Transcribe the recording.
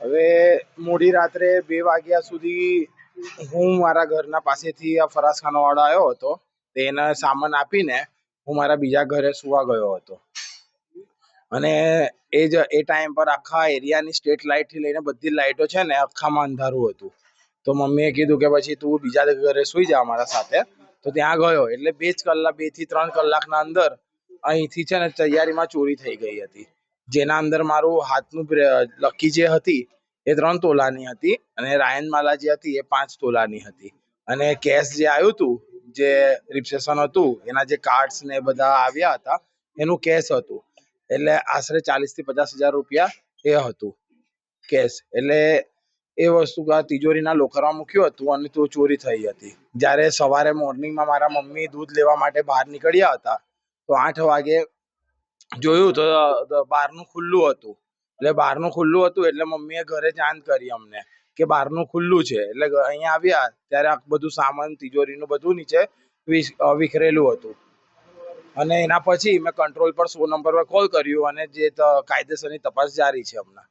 હવે મોડી રાત્રે બે વાગ્યા સુધી હું મારા ઘરના પાસેથી આ ફરાસખાનાવાળો આવ્યો હતો. તેને સામાન આપીને હું મારા બીજા ઘરે સુવા ગયો હતો. અને એ જ, એ ટાઈમ પર આખા એરિયાની સ્ટ્રીટ લાઇટથી લઈને બધી લાઇટો છે ને આખામાં અંધારું હતું. તો મમ્મીએ કીધું કે પછી તું બીજા ઘરે સુઈ જા મારા સાથે. તો ત્યાં ગયો એટલે બે જ કલાક, બેથી ત્રણ કલાકના અંદર અહીંથી છે ને તૈયારીમાં ચોરી થઈ ગઈ હતી. જેના અંદર મારું હાથનું લકી જે હતી, એ ત્રણ તોલાની હતી અને રાયન માલા જે હતી, એ પાંચ તોલાની હતી. અને કેશ જે આવ્યું હતું, જે રિસેપ્શન હતું, એના જે કાર્ડ્સ ને બધા આવ્યા હતા, એનું કેશ હતું. એટલે આશરે ચાલીસથી પચાસ હજાર રૂપિયા એ હતું કેશ એટલે એ વસ્તુ તિજોરીના લોકરમાં મૂક્યું હતું અને તો ચોરી થઈ હતી. જ્યારે સવારે મોર્નિંગમાં મારા મમ્મી દૂધ લેવા માટે બહાર નીકળ્યા હતા, તો આઠ વાગે જોયું તો બહારનું ખુલ્લું હતું. એટલે બહારનું ખુલ્લું હતું એટલે મમ્મીએ ઘરે જાણ કરી અમને કે બહારનું ખુલ્લું છે. એટલે અહીંયા આવ્યા, ત્યારે બધું સામાન, તિજોરીનું બધું નીચે વિખરેલું હતું. અને એના પછી મેં કંટ્રોલ પર સો નંબર પર કોલ કર્યો અને જે કાયદેસરની તપાસ જારી છે હમણાં.